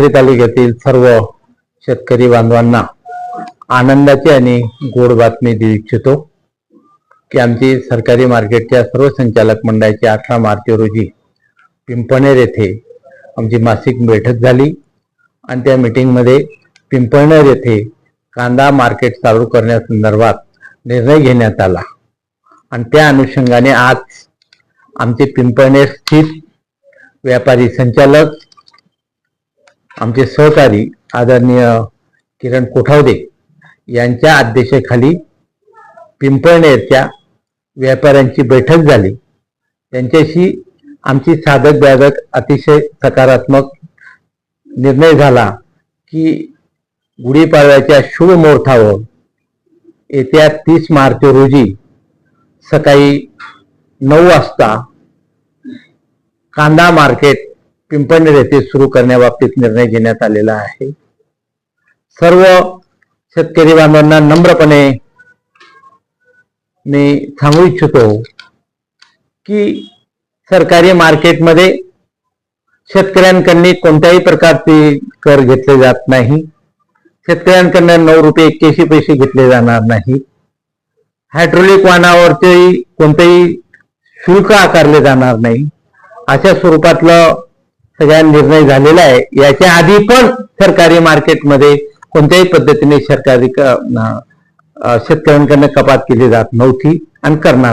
पाथरी तालुक्यातील सर्व शेतकरी बांधवांना आनंदाची आणि गोड बातमी देऊ इच्छितो की आमची सरकारी मार्केटच्या सर्व संचालक मंडळाची अठरा मार्च रोजी पिंपणेर येथे आमची मासिक बैठक झाली आणि त्या मीटिंगमध्ये पिंपळनेर येथे कांदा मार्केट चालू करण्यासंदर्भात निर्णय घेण्यात आला. आणि त्या अनुषंगाने आज आमचे पिंपळनेर स्थित व्यापारी संचालक आमचे सहकारी आदरणीय किरण कोठावदे यांच्या अध्यक्षतेखाली पिंपळनेरच्या व्यापाऱ्यांची बैठक झाली. त्यांच्याशी आमची साधक बाधक अतिशय सकारात्मक निर्णय झाला की गुढीपाडव्याच्या शुभ मुहूर्तावर येत्या तीस मार्च रोजी सकाळी नऊ वाजता कांदा मार्केट पिंपळनेर येथे सुरू करण्याबाबतीत निर्णय घेण्यात आलेला आहे. सर्व शेतकरी बांधवांना नम्रपणे मी सांगू इच्छितो की सरकारी मार्केटमध्ये शेतकऱ्यांकडनी कोणत्याही प्रकारचे कर घेतले जात नाही. शेतकऱ्यांकडनं नऊ रुपये एक्क्याऐंशी पैसे घेतले जाणार नाही. हायड्रोलिक वाहनावरचे कोणतेही शुल्क आकारले जाणार नाही. अशा स्वरूपातलं सगळ्या निर्णय झालेला आहे. याच्या आधी पण सरकारी मार्केटमध्ये कोणत्याही पद्धतीने सरकारी शेतकऱ्यांकडनं कपात केली जात नव्हती आणि करणार